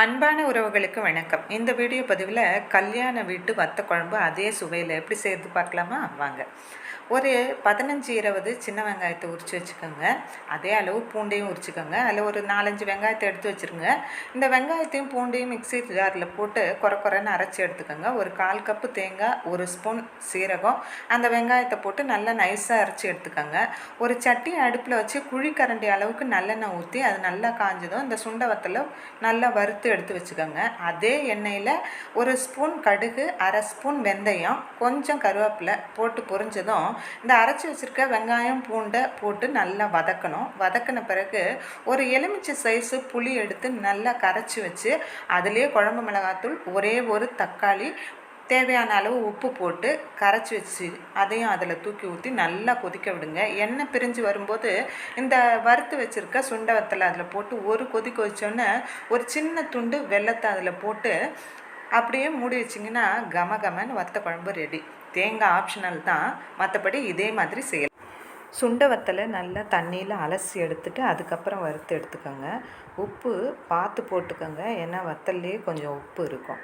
அன்பான உறவுகளுக்கு வணக்கம். இந்த வீடியோ பதிவில் கல்யாண வீட்டு வத்த குழம்பு அதே சுவையில் எப்படி சேர்த்து பார்க்கலாமா? வாங்க. ஒரு பதினஞ்சு இருபது சின்ன வெங்காயத்தை உரித்து வச்சுக்கோங்க. அதே அளவு பூண்டையும் உரிச்சுக்கோங்க. அதில் ஒரு நாலஞ்சு வெங்காயத்தை எடுத்து வச்சுருங்க. இந்த வெங்காயத்தையும் பூண்டையும் மிக்ஸி ஜாரில் போட்டு குறை குறைன்னு அரைச்சி எடுத்துக்கோங்க. ஒரு கால் கப்பு தேங்காய் ஒரு ஸ்பூன் சீரகம் அந்த வெங்காயத்தை போட்டு நல்லா நைஸாக அரைச்சி எடுத்துக்கோங்க. ஒரு சட்டி அடுப்பில் வச்சு குழி கரண்டி அளவுக்கு நல்லெண்ணெய் ஊற்றி அது நல்லா காஞ்சதும் இந்த சுண்டவத்தில் நல்லா வறுத்து எடுத்து வச்சுக்கோங்க. அதே எண்ணெயில் ஒரு ஸ்பூன் கடுகு அரை ஸ்பூன் வெந்தயம் கொஞ்சம் கருவேப்பிலை போட்டு பொரிஞ்சதும் இந்த அரைச்சி வச்சுருக்க வெங்காயம் பூண்டை போட்டு நல்லா வதக்கணும். வதக்கின பிறகு ஒரு எலுமிச்சை சைஸு புளி எடுத்து நல்லா கரைச்சி வச்சு அதிலே குழம்பு மிளகாத்தூள் ஒரே ஒரு தக்காளி தேவையான அளவு உப்பு போட்டு கரைச்சி வச்சு அதையும் அதில் தூக்கி ஊற்றி நல்லா கொதிக்க விடுங்க. எண்ணெய் பிரிஞ்சு வரும்போது இந்த வறுத்து வச்சுருக்க சுண்டை வத்தலை அதில் போட்டு ஒரு கொதிக்க வச்சோன்னே ஒரு சின்ன துண்டு வெள்ளத்தை அதில் போட்டு அப்படியே மூடி வச்சிங்கன்னா கம கமன்னு வத்த குழம்பு ரெடி தேங்காய் ஆப்ஷனல் தான். மற்றபடி இதே மாதிரி செய்யலாம். சுண்டை வத்தலை நல்லா தண்ணியில் அலசி எடுத்துட்டு அதுக்கப்புறம் வறுத்து எடுத்துக்கோங்க. உப்பு பார்த்து போட்டுக்கோங்க. ஏன்னா வத்தல்லையே கொஞ்சம் உப்பு இருக்கும்.